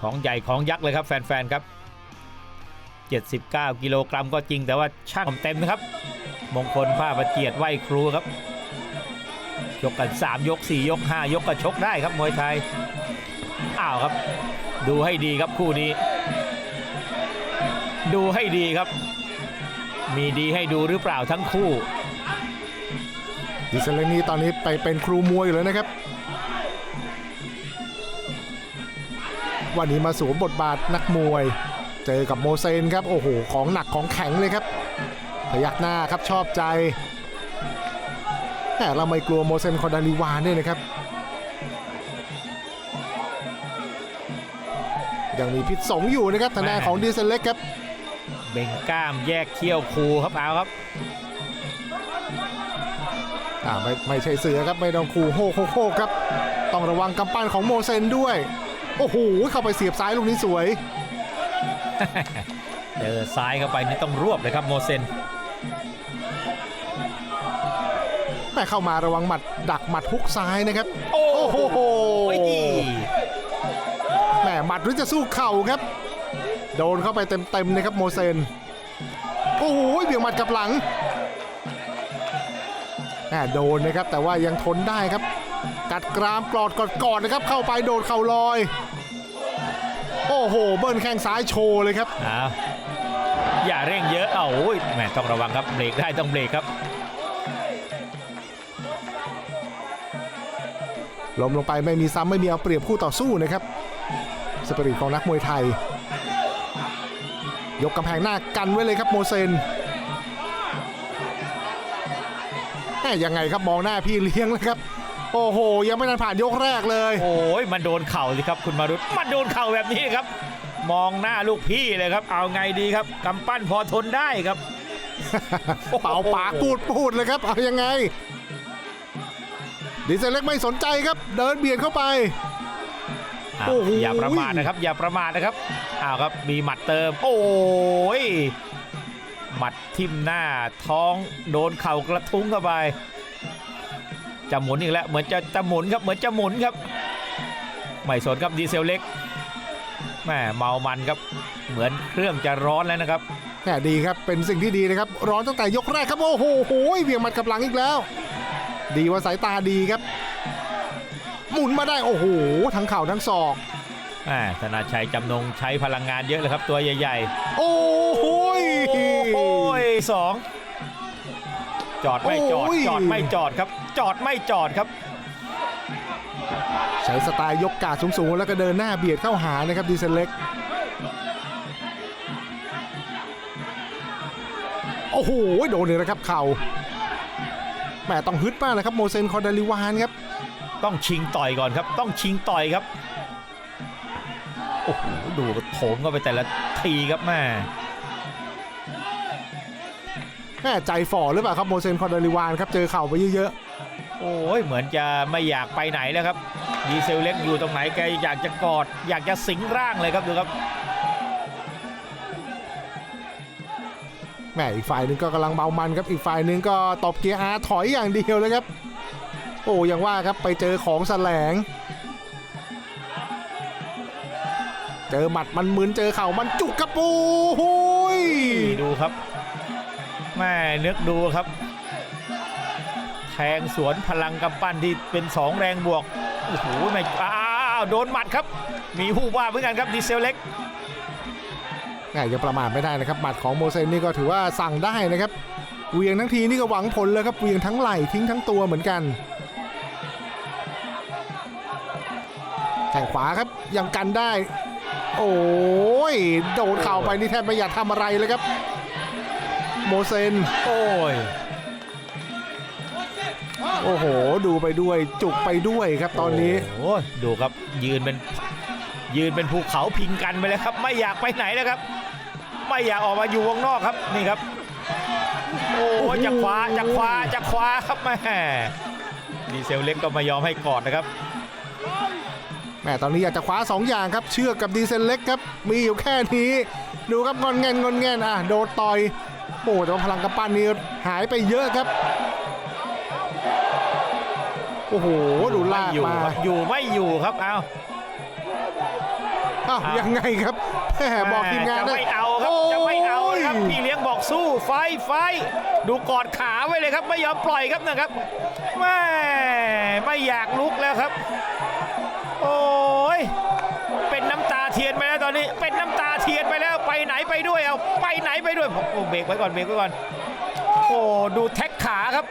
ของใหญ่ของยักษ์เลยครับแฟนๆครับ 79 กิโลกรัมก็จริงแต่ว่าช่างเต็มนะครับ มงคลผ้าประเจียดไหวครูครับยกกัน 3 ยก 4 ยก 5 ยกก็ชกได้ครับมวยไทย อ้าวครับ ดูให้ดีครับคู่นี้ ดูให้ดีครับ มีดีให้ดูหรือเปล่าทั้งคู่ดิเซลเลนี่ตอนนี้ไปเป็นครูมวยอยู่แล้วนะครับ วันนี้มาสวมบทบาทนักมวย เจอกับโมเซนครับ โอ้โห ของหนักของแข็งเลยครับ พยักหน้าครับชอบใจ แต่เราไม่กลัวโมเซนคอนดาลิวานด้วยนะครับ ยังมีพิษสงอยู่นะครับทางด้านของดีเซลเล็กครับเบ่งกล้ามแยกเขี้ยวคูครับเอาครับอ่าไม่ไม่ใช่เสือครับไม่ต้องขู่โฮกโฮกโฮกครับ ต้องระวังกำปั้นของโมเซนด้วย โอ้โหเข้าไปเสียบซ้ายลูกนี้สวย เจอซ้ายเข้าไปนี่ต้องรวบเลยครับโมเซนแม่เข้ามาระวังหมัดดักหมัดฮุกซ้ายนะครับ โอ้โอ้โหยแม่หมัดหรือจะสู้เข่าครับ โดนเข้าไปเต็มๆนะครับโมเซนโอ้โหเบี่ยงหมัดกลับหลังแม่โดนนะครับแต่ว่ายังทนได้ครับกัดกรามกรอดกอดกอดนะครับ เข้าไปโดนเข่าลอย โอ้โห เบิ้ลแข้งซ้ายโชว์เลยครับเอาอย่าเร่งเยอะเอาโอ้ยแหมต้องระวังครับเบรกได้ต้องเบรกครับล้มลงไปไม่มีซ้ำไม่มีเอาเปรียบคู่ต่อสู้นะครับสปิริตของนักมวยไทย ยกกำแพงหน้ากันไว้เลยครับโมเซนแหม่ยังไงครับมองหน้าพี่เลี้ยงเลยครับ โอ้โห ยังไม่ทันผ่านยกแรกเลย โอ้ยมันโดนเข่าสิครับคุณมารุตมันโดนเข่าแบบนี้ครับ มองหน้าลูกพี่เลยครับ เอาไงดีครับกำปั้นพอทนได้ครับ เป่าปากพูดพูดเลยครับ เอายังไงดีเซลเล็กไม่สนใจครับ เดินเบียดเข้าไปอ้าวโอ้โห อย่าประมาทนะครับ อย่าประมาทนะครับอ้าวครับมีหมัดเติม โอ้ยหมัดทิ่มหน้าท้องโดนเข่ากระทุ้งเข้าไป จะหมุนอีกแล้วเหมือนจะจะหมุนครับเหมือนจะหมุนครับไม่สนครับดีเซลเล็กแม่เมามันครับเหมือนเครื่องจะร้อนแล้วนะครับแหม่ดีครับเป็นสิ่งที่ดีนะครับ ร้อนตั้งแต่ยกแรกครับโอ้โหโหยเบี่ยงหมัดกลับหลังอีกแล้ว ดีว่าสายตาดีครับ หมุนมาได้โอ้โหทั้งเข่าทั้งศอกแม่ธนาชัยจำนงใช้พลังงานเยอะเลยครับตัวใหญ่โอ้โหยๆโอ้ยสอง จอดไม่จอด โอ้ย จอดไม่จอดครับ จอดไม่จอดครับ ใช้สไตล์ยกกาดสูงๆ แล้วก็เดินหน้าเบียดเข้าหานะครับดีเซลเล็ก โอ้โห โดนเลยนะครับเข่าแหมต้องฮึดมากนะครับโมเซนคอร์ดาลิวานครับ ต้องชิงต่อยก่อนครับ ต้องชิงต่อยครับ โอ้โห ดูโถมเข้าไปแต่ละทีครับแม่ แม่ใจฝ่อหรือเปล่าครับโมเซนคอร์ดาลิวานครับเจอเข่าไปเยอะโอ้ยเหมือนจะไม่อยากไปไหนแล้วครับดีเซลเล็กอยู่ตรงไหนแกอยากจะกอด อยากจะสิงร่างเลยครับดูครับๆแหมอีกฝ่ายหนึ่งก็กำลังเมามันครับอีกฝ่ายหนึ่งก็ตบเกียร์อาร์ถอยอย่างเดียวเลยครับ โอ้ยังว่าครับไปเจอของแสลงเจอหมัดมันมึนเจอเข่ามันจุกกระปูหุยดูครับ แม่นึกดูครับ แทงสวนพลังกำปั้นที่เป็นสองแรงบวก โอ้โหไม่อ้าวโดนหมัดครับ มีผู้ว่าเหมือนกันครับดีเซลเล็กแหมยังประมาทไม่ได้นะครับหมัดของโมเซนนี่ก็ถือว่าสั่งได้นะครับเวียงทั้งทีนี่ก็หวังผลเลยครับเวียงทั้งไหล่ทิ้งทั้งตัวเหมือนกันแข่งขวาครับยังกันได้ โอ้ยโดนเข่าไปนี่แทบไม่อยากทำอะไรเลยครับ โมเซน โอ้ย โอ้โห ดูไปด้วยจุกไปด้วยครับตอนนี้ โอ้ยดูครับยืนเป็นยืนเป็นภูเขาพิงกันไปเลยครับ ไม่อยากไปไหนแล้วครับ ไม่อยากออกมาอยู่วงนอกครับนี่ครับ โอ้ยจะคว้าจะคว้าจะคว้าครับแม่ดีเซลเล็กก็ไม่ยอมให้กอดนะครับแหมตอนนี้อยากจะคว้า 2 อย่างครับ เชือกกับดีเซลเล็กครับ มีอยู่แค่นี้ ดูครับงอนแงนงอนแงนอะ โดนต่อย โอ้แต่ว่าพลังกำปั้นนี้หายไปเยอะครับ โอ้โหดูลากอยู่มาครับอยู่ไม่อยู่ครับเอา อ้าวยังไงครับแหมบอกทีมงานจะนะ ไม่เอาครับ จะไม่เอานะครับพี่เลี้ยงบอกสู้ไฟไฟดูกอดขาไว้เลยครับ ไม่ยอมปล่อยครับนะครับแม่ไม่อยากลุกแล้วครับ ไปแล้วไปไหนไปด้วยเอาไปไหนไปด้วยโอ้เบรกไว้ก่อนเบรกไว้ก่อนโอ้ดูแท็กขาครับ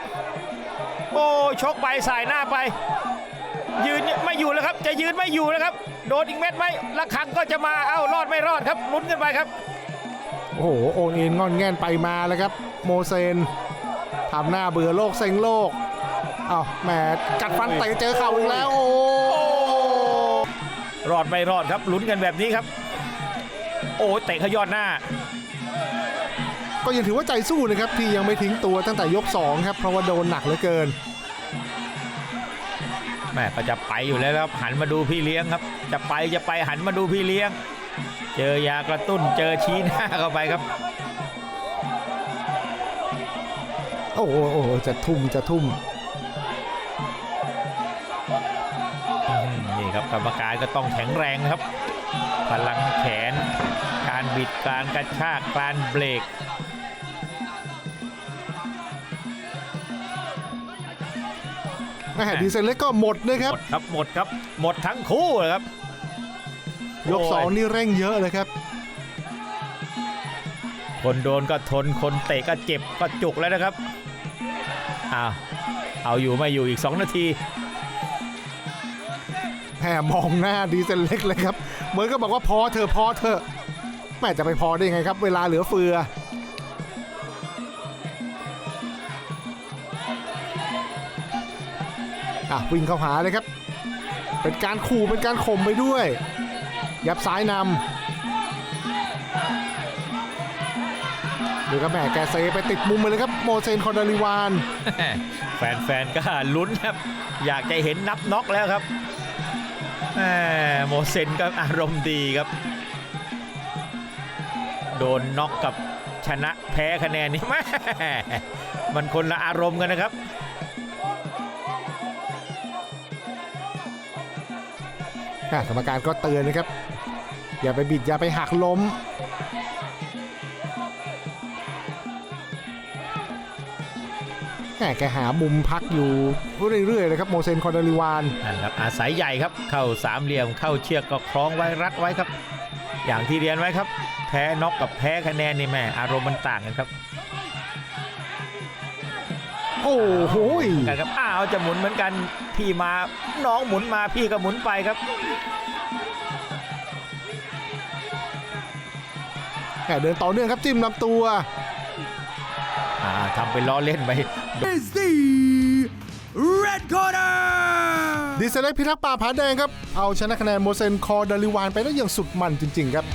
โอ้ชกไปสายหน้าไป ยืนเนี่ยไม่อยู่แล้วครับ จะยืนไม่อยู่แล้วครับ โดนอีกเม็ดไหมละครังก็จะมาเอ้ารอดไม่รอดครับลุ้นกันไปครับโอ้โหโอนเอ็นงอนแง่นไปมาแล้วครับ โมเซนทำหน้าเบื่อโลกเซ็งโลกอ้าวแหมกัดฟันเตะเจอเข่าอีกแล้วโอ้รอดไม่รอดครับลุ้นกันแบบนี้ครับ โอ้เตะขยอดหน้า ก็ยังถือว่าใจสู้นะครับที่ยังไม่ทิ้งตัวตั้งแต่ยก 2 ครับ เพราะว่าโดนหนักเหลือเกินแม่ก็จะไปอยู่แล้วครับหันมาดูพี่เลี้ยงครับ จะไปจะไปหันมาดูพี่เลี้ยง เจอยากระตุ้นเจอชี้หน้าเข้าไปครับ โอ้โหโอ้โหจะทุ่มจะทุ่มอืมนี่ครับกรรมการก็ต้องแข็งแรงครับ พลังแขน การบิดการกระชากการเบรกแม่ดีเซลเล็กก็หมดนะครับ หมดครับ หมดครับ หมดทั้งคู่เลยครับ ยกโอ้ย2นี่เร่งเยอะเลยครับ คนโดนก็ทน คนเตะก็เจ็บก็จุกแล้วนะครับ อ้าว เอาอยู่ไม่อยู่อีก 2 นาทีแหมมองหน้าดีเซลเล็กเลยครับ เหมือนก็บอกว่าพอเธอพอเธอแม่จะไปพอได้ยังไงครับ เวลาเหลือเฟือ อะวิ่งเข้าหาเลยครับ เป็นการขู่เป็นการข่มไปด้วย ยับซ้ายนำดูครับแม่แกเซไปติดมุมเลยครับโมเซนคอนดาริวาน แฟนๆก็ลุ้นครับ อยากจะเห็นนับน็อกแล้วครับ แหมโมเซนก็อารมณ์ดีครับ โดนน็อกกับชนะแพ้คะแนนนี่แม่มันคนละอารมณ์กันนะครับ กรรมการก็เตือนนะครับ อย่าไปบิดอย่าไปหักล้ม แหมแกหามุมพักอยู่เรื่อยๆเลยครับโมเซนคอนดาริวานนั่นครับอาศัยใหญ่ครับเข้าสามเหลี่ยมเข้าเชือกก็คล้องไว้รัดไว้ครับ อย่างที่เรียนไว้ครับ แพ้น็อกกับแพ้คะแนนนี่แม่อารมณ์มันต่างกันครับ โอ้โหยกันครับอ้าวจะหมุนเหมือนกันพี่มาน้องหมุนมาพี่ก็หมุนไปครับแหมเดินต่อเนื่องครับจิ้มลำตัวอ่า ทำเป็นล้อเล่นไป is the red corner. ดีเซลเล็กพิทักษ์ป่าผาแดงครับ เอาชนะคะแนนโมเซนคอร์ดาริวานไปได้อย่างสุดมันจริง ๆ ครับ